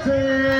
আছে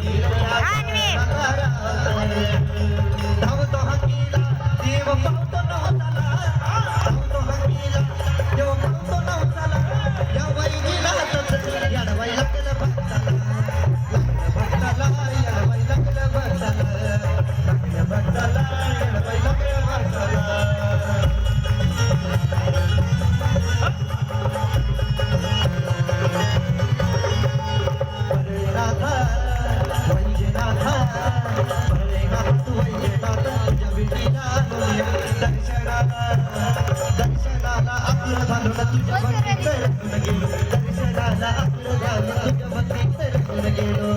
दर्शनाला दर्शनाला आतुर झालो ना तुझ्या भक्तीत गेलो दर्शनाला तुझ्या भक्तीत गेलो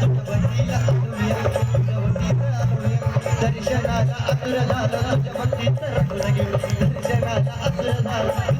तू वैजनाथ आलूया दर्शनाला आतुर झालो. तुझ्या भक्तीत रमून गेलो. दर्शनाला आतुर झालो.